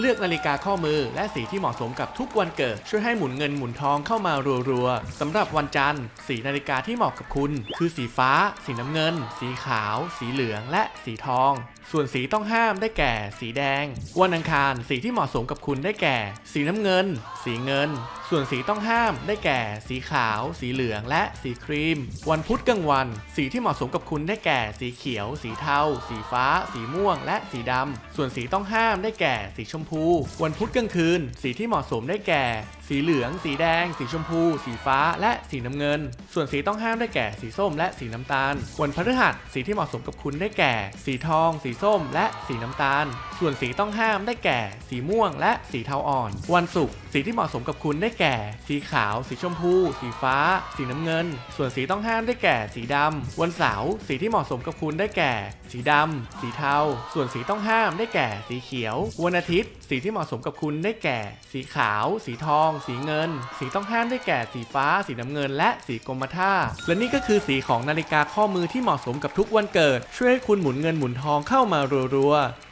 เลือกนาฬิกาข้อมือและสีที่เหมาะสมกับทุกวันเกิด ช่วยให้หมุนเงินหมุนทองเข้ามารัวๆสำหรับวันจันทร์ สีนาฬิกาที่เหมาะกับคุณ คือสีฟ้า สีน้ำเงิน สีขาว สีเหลือง และสีทองส่วนสีต้องห้ามได้แก่ สีแดง วันอังคารสีที่เหมาะสมกับคุณได้แก่ สีน้ำเงิน สีเงิน ส่วนสีต้องห้ามได้แก่ สีขาว สีเหลือง และสีครีม วันพุธกลางวัน สีที่เหมาะสมกับคุณได้แก่ สีเขียว สีเทา สีฟ้า สีม่วง และสีดำส่วนสีต้องห้ามได้แก่ สีชมพู วันพุธกลางคืน สีที่เหมาะสมได้แก่สีเหลือง สีแดง สีชมพู สีฟ้า และสีน้ำเงิน ส่วนสีต้องห้ามได้แก่ สีส้ม และสีน้ำตาล วันพฤหัสสีที่เหมาะสมกับคุณได้แก่ สีทอง สีส้ม และสีน้ำตาล ส่วนสีต้องห้ามได้แก่ สีม่วง และสีเทาอ่อน วันศุกร์สีที่เหมาะสมกับคุณได้แก่ สีขาว สีชมพู สีฟ้า สีน้ำเงิน ส่วนสีต้องห้ามได้แก่ สีดำ วันเสาร์สีที่เหมาะสมกับคุณได้แก่ สีดำ สีเทา ส่วนสีต้องห้ามได้แก่ สีเขียว วันอาทิตย์ สีที่เหมาะสมกับคุณได้แก่ สีขาว สีทองสีเงิน สีต้องห้ามได้แก่สีฟ้า สีน้ำเงิน และสีกรมท่า และนี่ก็คือสีของนาฬิกาข้อมือที่เหมาะสมกับทุกวันเกิด ช่วยให้คุณหมุนเงินหมุนทองเข้ามารัวๆ